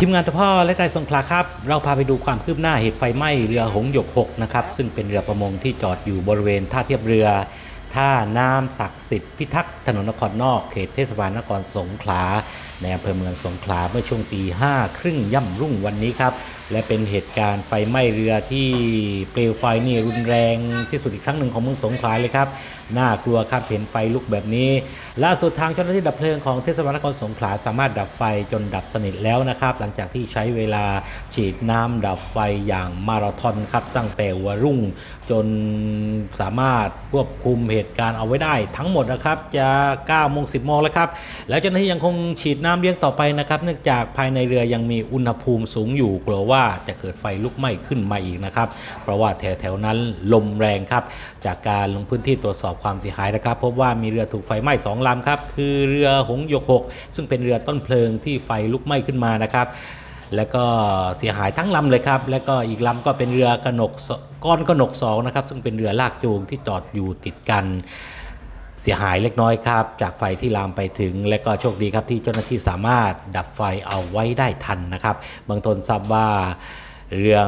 ทีมงานตะพ่อและไต่สงขลาครับ เราพาไปดูความคืบหน้าเหตุไฟไหม้เรือหงหยก 6 นะครับ ซึ่งเป็นเรือประมงที่จอดอยู่บริเวณท่าเทียบเรือ ท่าน้ำศักดิ์สิทธิ์พิทักษ์ถนนนครนอกเขตเทศบาลนครสงขลา ในอำเภอเมืองสงขลาเมื่อช่วงตีห้าครึ่งย่ำรุ่งวันนี้ครับ และเป็นเหตุการณ์ไฟไหม้เรือที่เปลวไฟนี่รุนแรงที่สุดอีกครั้งหนึ่งของเมืองสงขลาเลยครับน่ากลัวครับเห็นไฟลุกแบบนี้ ล่าสุดทางเจ้าหน้าที่ดับเพลิงของเทศบาลนครสงขลาสามารถดับไฟจนดับสนิทแล้วนะครับ หลังจากที่ใช้เวลาฉีดน้ำดับไฟอย่างมาราธอนครับตั้งแต่หัวรุ่ง จนสามารถควบคุมเหตุการณ์เอาไว้ได้ ทั้งหมดนะครับจะ9โมง10โมงแล้วครับ แล้วเจ้าหน้าที่ยังคงฉีดน้ำเลี้ยงต่อไปนะครับ เนื่องจากภายในเรือยังมีอุณหภูมิสูงอยู่กลัวว่าจะเกิดไฟลุกไหม้ขึ้นมาอีกนะครับเพราะว่าแถวๆนั้นลมแรงครับ จากการลงพื้นที่ตรวจสอบความเสียหายนะครับ พบว่ามีเรือถูกไฟไหม้สองลำครับ คือเรือหงยกหกซึ่งเป็นเรือต้นเพลิงที่ไฟลุกไหม้ขึ้นมานะครับแล้วก็เสียหายทั้งลำเลยครับ แล้วก็อีกลำก็เป็นเรือกระหนกสก้อนกระหนกสองนะครับ ซึ่งเป็นเรือลากจูงที่จอดอยู่ติดกัน เสียหายเล็กน้อยครับ จากไฟที่ลามไปถึง และก็โชคดีครับที่เจ้าหน้าที่สามารถดับไฟเอาไว้ได้ทันนะครับบางตนทราบว่าเรือ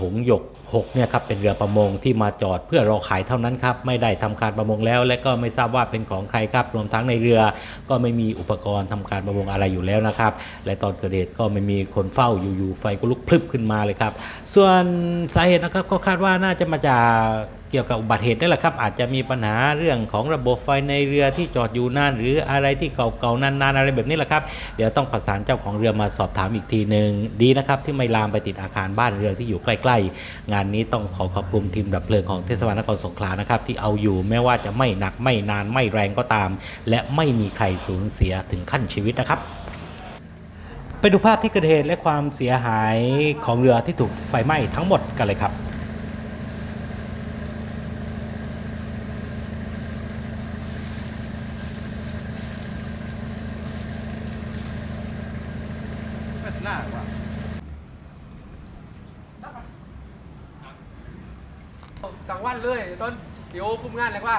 หงหยก 6เนี่ยครับเป็นเรือประมงที่มาจอดเพื่อรอขายเท่านั้นครับไม่ได้ทำการประมงแล้ว และก็ไม่ทราบว่าเป็นของใครครับรวมทั้งในเรือก็ไม่มีอุปกรณ์ทำการประมงอะไรอยู่แล้วนะครับและตอนเกิดเหตุก็ไม่มีคนเฝ้าอยู่ๆไฟก็ลุกพลึบขึ้นมาเลยครับส่วนสาเหตุนะครับก็คาดว่าน่าจะมาจาก เกี่ยวกับอุบัติเหตุนี่แหละครับ อาจจะมีปัญหาเรื่องของระบบไฟในเรือที่จอดอยู่นาน หรืออะไรที่เก่าๆนานๆอะไรแบบนี้แหละครับ เดี๋ยวต้องประสานเจ้าของเรือมาสอบถามอีกทีหนึ่งดีนะครับ ที่ไม่ลามไปติดอาคารบ้านเรือที่อยู่ใกล้ ๆ งานนี้ต้องขอขอบคุณทีมดับเพลิงของเทศบาลนครสงขลานะครับที่เอาอยู่แม้ว่าจะไม่หนักไม่นานไม่แรงก็ตาม และไม่มีใครสูญเสียถึงขั้นชีวิตนะครับไปดูภาพที่เกิดเหตุและความเสียหายของเรือที่ถูกไฟไหม้ทั้งหมดกันเลยครับ กลางวันเลยต้นเดี๋ยวคุมงานเลยว่า